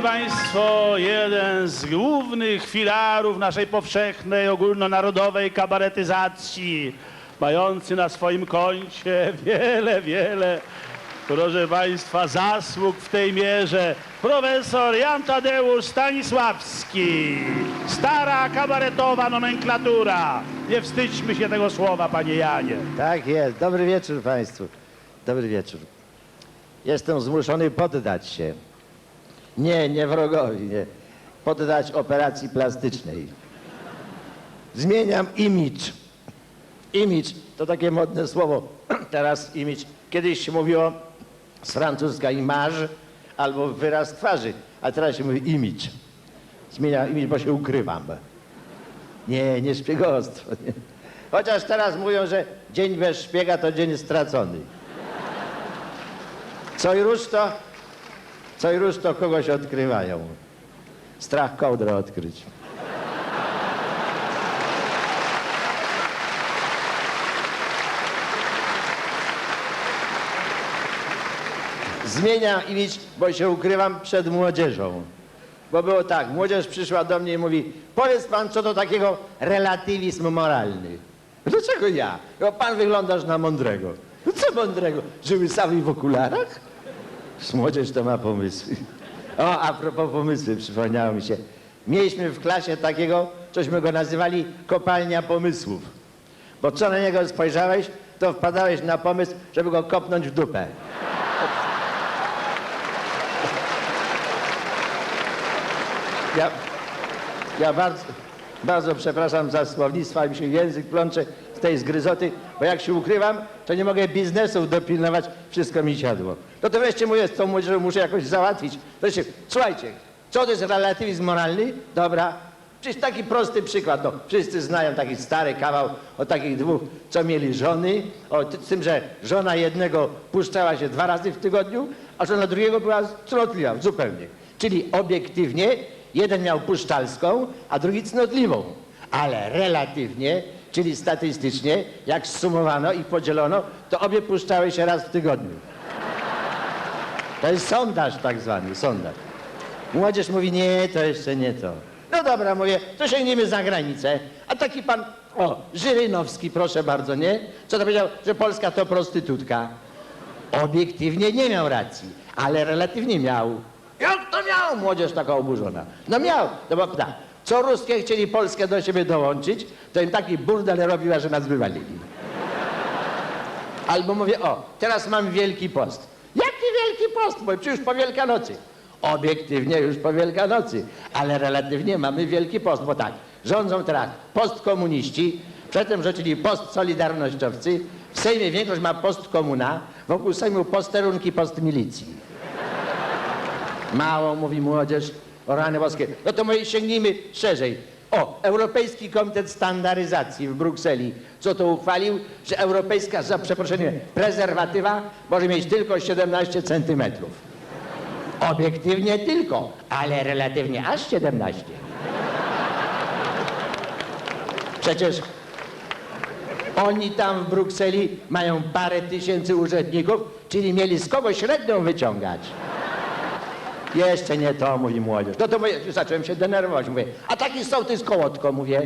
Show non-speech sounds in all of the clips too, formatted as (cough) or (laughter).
Szanowni Państwo, jeden z głównych filarów naszej powszechnej, ogólnonarodowej kabaretyzacji, mający na swoim koncie wiele, wiele, proszę Państwa, zasług w tej mierze, profesor Jan Tadeusz Stanisławski. Stara kabaretowa nomenklatura. Nie wstydźmy się tego słowa, panie Janie. Tak jest. Dobry wieczór Państwu. Dobry wieczór. Jestem zmuszony poddać się. Nie, nie wrogowi, nie. Poddać operacji plastycznej. Zmieniam imidż. Imidż to takie modne słowo. (clears throat) Teraz imidż. Kiedyś się mówiło z francuska image albo wyraz twarzy, a teraz się mówi imidż. Zmieniam imidż, bo się ukrywam. Nie, nie szpiegostwo. Nie. Chociaż teraz mówią, że dzień bez szpiega to dzień stracony. Co i róż to, co i róż to kogoś odkrywają. Strach kołdrę odkryć. Zmieniam imidż, bo się ukrywam przed młodzieżą. Bo było tak, młodzież przyszła do mnie i mówi, powiedz pan, co to takiego relatywizm moralny. Dlaczego ja? Bo pan wyglądasz na mądrego. No co mądrego? Że łysawy w okularach? (laughs) Młodzież to ma pomysły. O, a propos pomysły, przypomniało mi się. Mieliśmy w klasie takiego, cośmy go nazywali kopalnia pomysłów. Bo co na niego spojrzałeś, to wpadałeś na pomysł, żeby go kopnąć w dupę. Ja, ja bardzo, bardzo przepraszam za słownictwo, ale mi się język plącze z tej zgryzoty, bo jak się ukrywam, to nie mogę biznesów dopilnować, wszystko mi siadło. No to wreszcie mówię, z tą młodzieżą muszę jakoś załatwić. Wreszcie, słuchajcie, co to jest relatywizm moralny? Dobra, przecież taki prosty przykład, no, wszyscy znają taki stary kawał o takich dwóch, co mieli żony, o z tym, że żona jednego puszczała się dwa razy w tygodniu, a żona drugiego była cnotliwa zupełnie. Czyli obiektywnie jeden miał puszczalską, a drugi cnotliwą. Ale relatywnie, czyli statystycznie, jak zsumowano i podzielono, to obie puszczały się raz w tygodniu. To jest sondaż tak zwany, sondaż. Młodzież mówi, nie, to jeszcze nie to. No dobra, mówię, to sięgniemy za granicę. A taki pan, o, Żyrynowski, proszę bardzo, nie? Co to powiedział, że Polska to prostytutka. Obiektywnie nie miał racji, ale relatywnie miał. Jak to miał? Młodzież taka oburzona. No miał, no bo tak, co ruskie chcieli Polskę do siebie dołączyć, to im taki burdel robiła, że nas wywalili. Albo mówię, o, teraz mam Wielki Post. Jaki Wielki Post? Bo przecież po Wielkanocy. Obiektywnie już po Wielkanocy, ale relatywnie mamy Wielki Post, bo tak, rządzą teraz postkomuniści, przedtem rządzili postsolidarnościowcy, w Sejmie większość ma postkomuna, wokół Sejmu posterunki postmilicji. Mało mówi młodzież o rany boskie. No to my sięgnijmy szerzej. O, Europejski Komitet Standaryzacji w Brukseli. Co to uchwalił? Że europejska, za przeproszeniem, prezerwatywa może mieć tylko 17 centymetrów. Obiektywnie tylko, ale relatywnie aż 17. Przecież oni tam w Brukseli mają parę tysięcy urzędników, czyli mieli z kogo średnią wyciągać. Jeszcze nie to, mówi młodzież. No to mówię, zacząłem się denerwować. Mówię, a taki sołtys kołotko, mówię.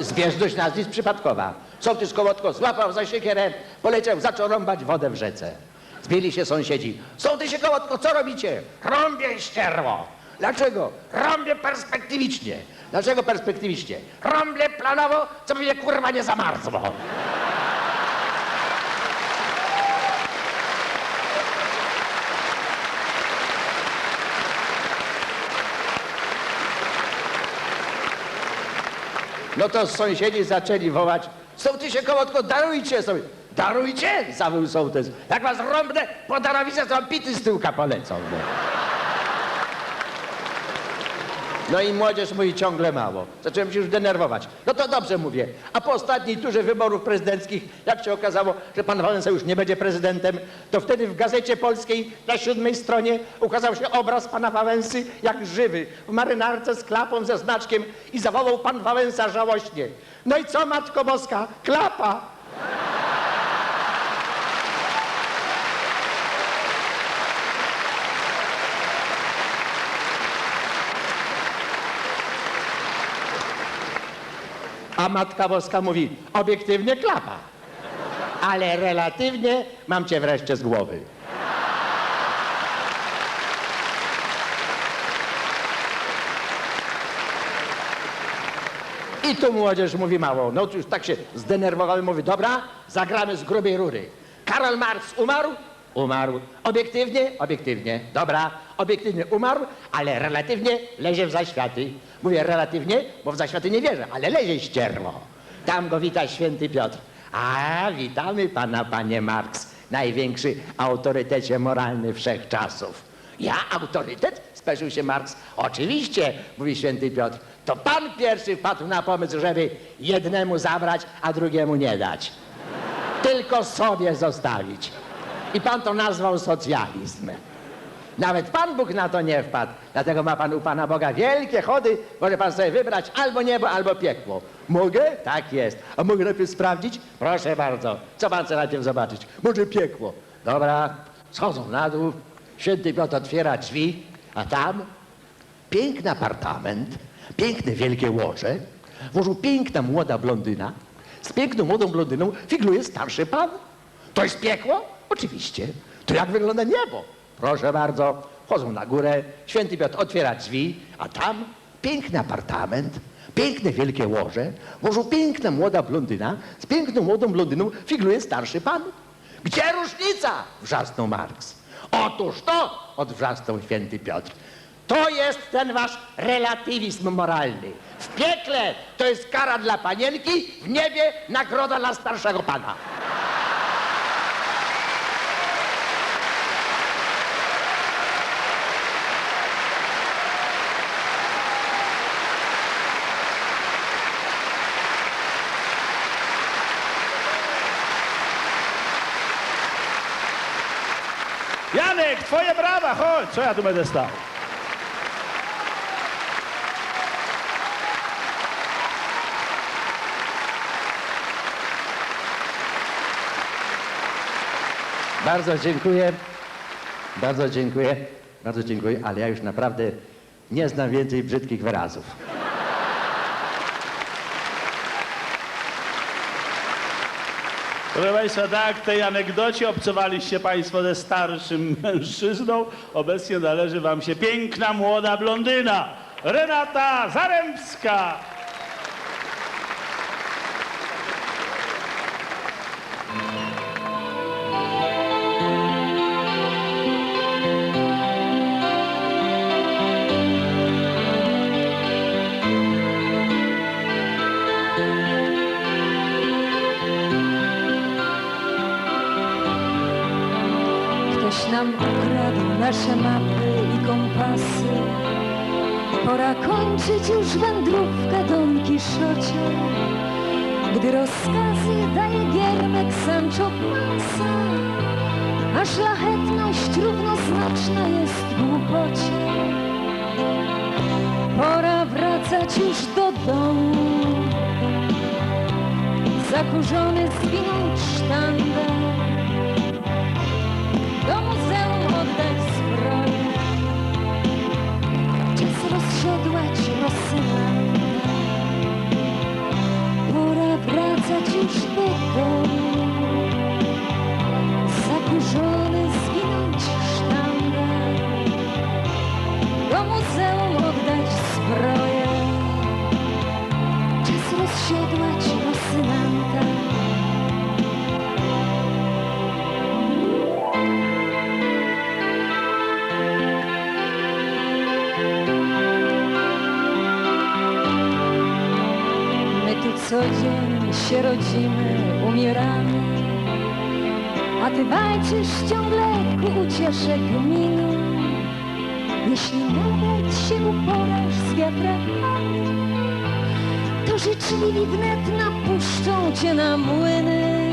Zbieżność nazwisk przypadkowa. Sołtys kołotko złapał za siekierę, poleciał, zaczął rąbać wodę w rzece. Zbili się sąsiedzi. Sołtysie kołotko, co robicie? Rąbię ścierwo. Dlaczego? Rąbię perspektywicznie. Dlaczego perspektywicznie? Rąbię planowo, co by mnie kurwa nie zamarzło. No to sąsiedzi zaczęli wołać, sołtysie kołotko, darujcie sobie. Darujcie, zawył sołtys. Jak was rąbnę po darowiznę, to wam pity z tyłka polecą. No. No i młodzież mówi ciągle mało. Zacząłem się już denerwować. No to dobrze mówię. A po ostatniej turze wyborów prezydenckich, jak się okazało, że pan Wałęsa już nie będzie prezydentem, to wtedy w Gazecie Polskiej na siódmej stronie ukazał się obraz pana Wałęsy jak żywy, w marynarce z klapą, ze znaczkiem i zawołał pan Wałęsa żałośnie. No i co, Matko Boska? Klapa! A Matka Boska mówi, obiektywnie klapa. Ale relatywnie mam cię wreszcie z głowy. I tu młodzież mówi mało. No już tak się zdenerwowały, mówi, dobra, zagramy z grubej rury. Karol Marx umarł? Umarł. Obiektywnie? Obiektywnie. Dobra, obiektywnie umarł, ale relatywnie lezie w zaświaty. Mówię relatywnie, bo w zaświaty nie wierzę, ale lezie ścierwo. Tam go wita święty Piotr. A, witamy pana, panie Marx, największy autorytecie moralny wszechczasów. Ja autorytet? Speszył się Marks. Oczywiście, mówi święty Piotr. To pan pierwszy wpadł na pomysł, żeby jednemu zabrać, a drugiemu nie dać. Tylko sobie zostawić. I pan to nazwał socjalizm. Nawet Pan Bóg na to nie wpadł. Dlatego ma Pan u Pana Boga wielkie chody. Może Pan sobie wybrać albo niebo, albo piekło. Mogę? Tak jest. A mogę najpierw sprawdzić? Proszę bardzo. Co Pan chce najpierw zobaczyć? Może piekło. Dobra. Schodzą na dół. Święty Piotr otwiera drzwi, a tam piękny apartament, piękne wielkie łoże. Włożył piękna młoda blondyna. Z piękną młodą blondyną figluje starszy pan. To jest piekło? Oczywiście. To jak wygląda niebo? Proszę bardzo. Chodzą na górę, święty Piotr otwiera drzwi, a tam piękny apartament, piękne wielkie łoże, włożył piękna młoda blondyna, z piękną młodą blondyną figluje starszy pan. Gdzie różnica? Wrzasnął Marks. Otóż to, odwrzasnął święty Piotr. To jest ten wasz relatywizm moralny. W piekle to jest kara dla panienki, w niebie nagroda dla starszego pana. Janek, twoje brawa, chodź. Co ja tu będę stał? Bardzo dziękuję. Bardzo dziękuję. Bardzo dziękuję, ale ja już naprawdę nie znam więcej brzydkich wyrazów. Proszę Państwa, tak, w tej anegdocie obcowaliście Państwo ze starszym (laughs) mężczyzną. Obecnie należy Wam się piękna młoda blondyna, Renata Zarębska. Nam ukradł nasze mapy i kompasy. Pora kończyć już wędrówkę Don Kiszocie. Gdy rozkazy daje giermek Sancho Panza, a szlachetność równoznaczna jest głupocie. Pora wracać już do domu, zakurzony zwinąć sztandar Rosyna. Pora dzień się rodzimy, umieramy, a ty walczysz ciągle ku uciesze gminu. Jeśli nawet się uporasz z wiatrakami, to życzliwi wnet napuszczą cię na młyny.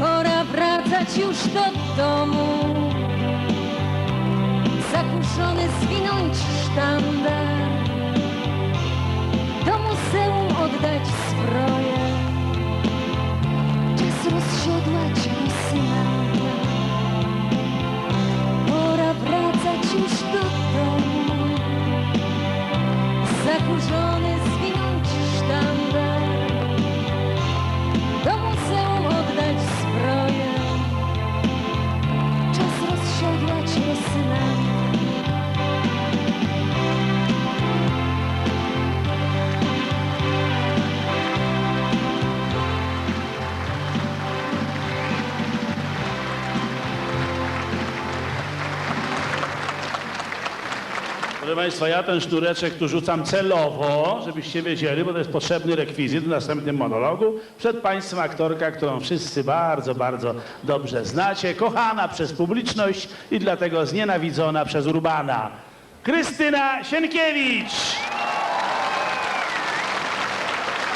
Pora wracać już do domu, zakurzony zwinąć sztandar Proszę Państwa, ja ten sznureczek tu rzucam celowo, żebyście wiedzieli, bo to jest potrzebny rekwizyt w następnym monologu. Przed Państwem aktorka, którą wszyscy bardzo, bardzo dobrze znacie, kochana przez publiczność i dlatego znienawidzona przez Urbana. Krystyna Sienkiewicz!